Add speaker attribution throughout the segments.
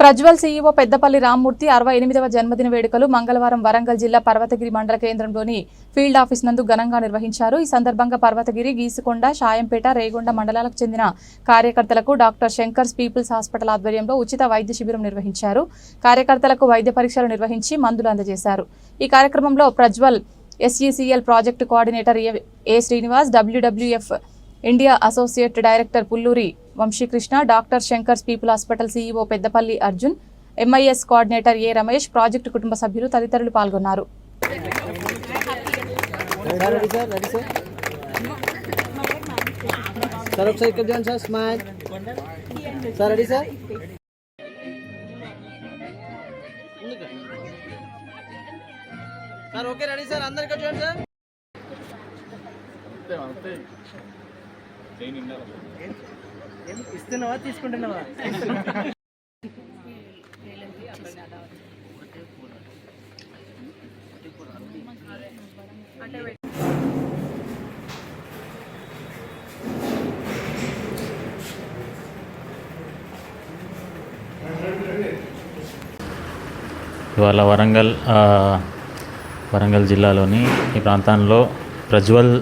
Speaker 1: Prajwal CEO Peddapalli Rammurthy అరవై ఎనిమిదవ జన్మదిన వేడుకలు మంగళవారం వరంగల్ జిల్లా పర్వతగిరి మండల కేంద్రంలోని ఫీల్డ్ ఆఫీస్ నందు ఘనంగా నిర్వహించారు. ఈ సందర్భంగా పర్వతగిరి గీసుకొండ షాయంపేట రేగొండ మండలాలకు చెందిన కార్యకర్తలకు డాక్టర్ శంకర్స్ పీపుల్స్ హాస్పిటల్ ఆధ్వర్యంలో ఉచిత వైద్య శిబిరం నిర్వహించారు. కార్యకర్తలకు వైద్య పరీక్షలు నిర్వహించి మందులు అందజేశారు. ఈ కార్యక్రమంలో Prajwal SECL project coordinator A- A Srinivas WWF India associate director Pulluri Vamshikrishna doctor Shankar's people hospital CEO Peddapalli Arjun MIS coordinator A Ramesh project కుటుంబ సభ్యులు తదితరులు పాల్గొన్నారు.
Speaker 2: సార్ రెడీ సార్ చూడండి సార్ ఓకే రెడీ సార్ చూడండి sir ఇస్తున్నావా తీసుకుంటున్నావా?
Speaker 3: ఇవాళ వరంగల్ వరంగల్ జిల్లాలోని ఈ ప్రాంతంలో ప్రజ్వల్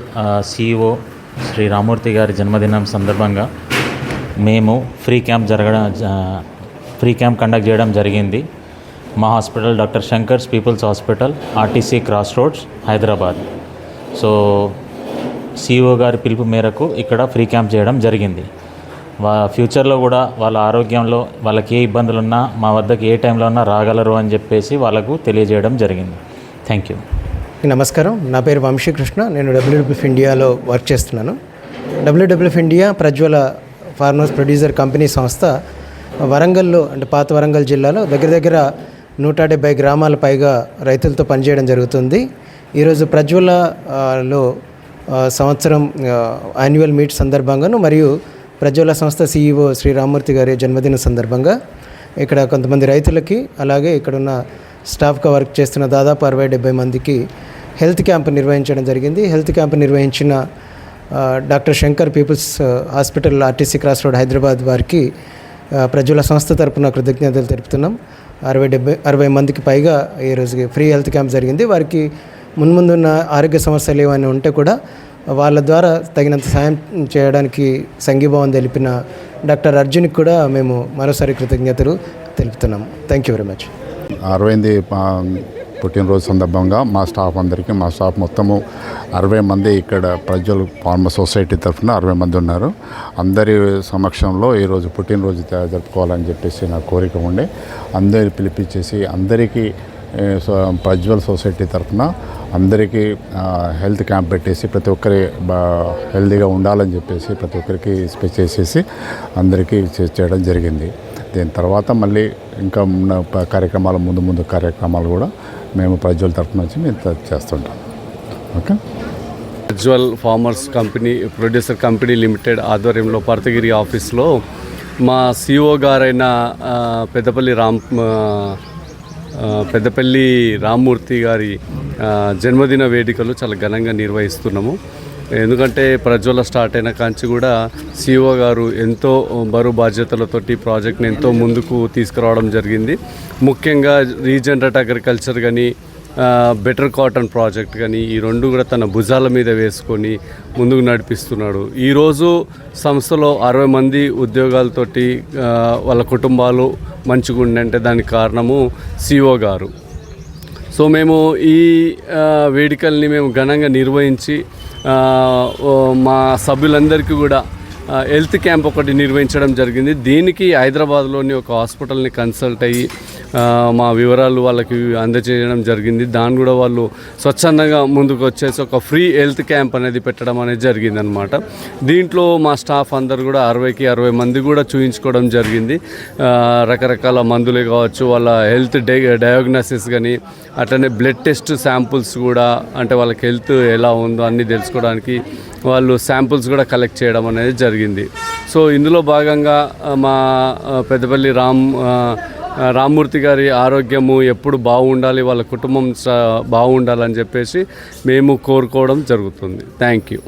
Speaker 3: సిఇఓ శ్రీ రామూర్తి గారి జన్మదినం సందర్భంగా మేము ఫ్రీ క్యాంప్ జరగడం జ- ఫ్రీ క్యాంప్ కండక్ట్ చేయడం జరిగింది. మా hospital doctor Shankar's people's hospital RTC cross roads Hyderabad. So CEO గారి పిలుపు మేరకు ఇక్కడ ఫ్రీ క్యాంప్ చేయడం జరిగింది. వా ఫ్యూచర్లో కూడా వాళ్ళ ఆరోగ్యంలో వాళ్ళకి ఏ ఇబ్బందులు ఉన్నా మా వద్దకు ఏ టైంలో ఉన్నా రాగలరు అని చెప్పేసి వాళ్ళకు తెలియజేయడం జరిగింది. Thank you.
Speaker 4: నమస్కారం. నా పేరు వంశీకృష్ణ. నేను డబ్ల్యూడబ్ల్యూఎఫ్ ఇండియాలో వర్క్ చేస్తున్నాను. WWF India Prajwala farmers producer company సంస్థ వరంగల్లో అంటే పాత వరంగల్ జిల్లాలో దగ్గర దగ్గర నూట డెబ్బై గ్రామాల పైగా రైతులతో పనిచేయడం జరుగుతుంది. ఈరోజు ప్రజ్వలలో సంవత్సరం యాన్యువల్ మీట్ సందర్భంగాను మరియు ప్రజ్వల సంస్థ సీఈఓ శ్రీ రామ్మూర్తి గారి జన్మదిన సందర్భంగా ఇక్కడ కొంతమంది రైతులకి అలాగే ఇక్కడున్న స్టాఫ్గా వర్క్ చేస్తున్న దాదాపు అరవై డెబ్బై మందికి హెల్త్ క్యాంప్ నిర్వహించడం జరిగింది. హెల్త్ క్యాంప్ నిర్వహించిన doctor Shankar people's hospital RTC cross road Hyderabad వారికి ప్రజల సంస్థ తరపున కృతజ్ఞతలు తెలుపుతున్నాం. అరవై డెబ్బై అరవై మందికి పైగా ఈ రోజుకి ఫ్రీ హెల్త్ క్యాంప్ జరిగింది. వారికి మున్ముందున్న ఆరోగ్య సమస్యలు ఏమైనా ఉంటే కూడా వాళ్ళ ద్వారా తగినంత సాయం చేయడానికి సంఘీభావం తెలిపిన డాక్టర్ అర్జున్కి కూడా మేము మరోసారి కృతజ్ఞతలు తెలుపుతున్నాము థ్యాంక్ యూ వెరీ మచ్.
Speaker 5: అరవైంది పుట్టినరోజు సందర్భంగా మా స్టాఫ్ అందరికీ మా స్టాఫ్ మొత్తము అరవై మంది ఇక్కడ ప్రజలు ఫార్మర్ సొసైటీ తరఫున అరవై మంది ఉన్నారు. అందరి సమక్షంలో ఈరోజు పుట్టినరోజు జరుపుకోవాలని చెప్పేసి నా కోరిక ఉండే. అందరి పిలిపించేసి అందరికీ ప్రజ్వల్ సొసైటీ తరఫున అందరికీ హెల్త్ క్యాంప్ పెట్టేసి ప్రతి ఒక్కరి హెల్తీగా ఉండాలని చెప్పేసి ప్రతి ఒక్కరికి స్పెచ్ చేసేసి అందరికీ చేయడం జరిగింది. దీని తర్వాత మళ్ళీ ఇంకా ఉన్న కార్యక్రమాలు ముందు ముందు కార్యక్రమాలు కూడా మేము ప్రజ్వల్ తరఫున నుంచి మేము చేస్తుంటాం. Okay?
Speaker 6: Prajwal farmers company producer company limited ఆధ్వర్యంలో పర్తగిరి ఆఫీస్లో మా సిఓ గారైన పెద్దపల్లి రామ్ పెద్దపల్లి రామ్మూర్తి గారి జన్మదిన వేడుకలు చాలా ఘనంగా నిర్వహిస్తున్నాము. ఎందుకంటే ప్రజ్వల స్టార్ట్ అయిన కాంచి కూడా సిఓ గారు ఎంతో బరువు బాధ్యతలతోటి ప్రాజెక్ట్ని ఎంతో ముందుకు తీసుకురావడం జరిగింది. ముఖ్యంగా రీజనరేట్ అగ్రికల్చర్ కానీ బెటర్ కాటన్ ప్రాజెక్ట్ కానీ ఈ రెండు కూడా తన భుజాల మీద వేసుకొని ముందుకు నడిపిస్తున్నాడు. ఈరోజు సంస్థలో అరవై మంది ఉద్యోగాలతోటి వాళ్ళ కుటుంబాలు మంచిగా ఉండంటే దానికి కారణము సిఓ గారు. సో మేము ఈ వేడుకల్ని మేము ఘనంగా నిర్వహించి మా సభ్యులందరికీ కూడా హెల్త్ క్యాంప్ ఒకటి నిర్వహించడం జరిగింది. దీనికి హైదరాబాద్లోని ఒక హాస్పిటల్ని కన్సల్ట్ అయ్యి మా వివరాలు వాళ్ళకి అందజేయడం జరిగింది. దాన్ని కూడా వాళ్ళు స్వచ్ఛందంగా ముందుకు వచ్చేసి ఒక ఫ్రీ హెల్త్ క్యాంప్ అనేది పెట్టడం అనేది జరిగింది అనమాట దీంట్లో మా స్టాఫ్ అందరు కూడా అరవైకి అరవై మంది కూడా చూయించుకోవడం జరిగింది. రకరకాల మందులే కావచ్చు వాళ్ళ హెల్త్ డై డయాగ్నోసిస్ కానీ అట్లనే బ్లడ్ టెస్ట్ శాంపుల్స్ కూడా అంటే వాళ్ళకి హెల్త్ ఎలా ఉందో అన్నీ తెలుసుకోవడానికి వాళ్ళు శాంపుల్స్ కూడా కలెక్ట్ చేయడం అనేది జరిగింది. జరిగింది. సో ఇందులో భాగంగా మా పెద్దపల్లి రామ్ రామ్మూర్తి గారి ఆరోగ్యము ఎప్పుడు బాగుండాలి వాళ్ళ కుటుంబం బాగుండాలని చెప్పేసి మేము కోరుకోవడం జరుగుతుంది. Thank you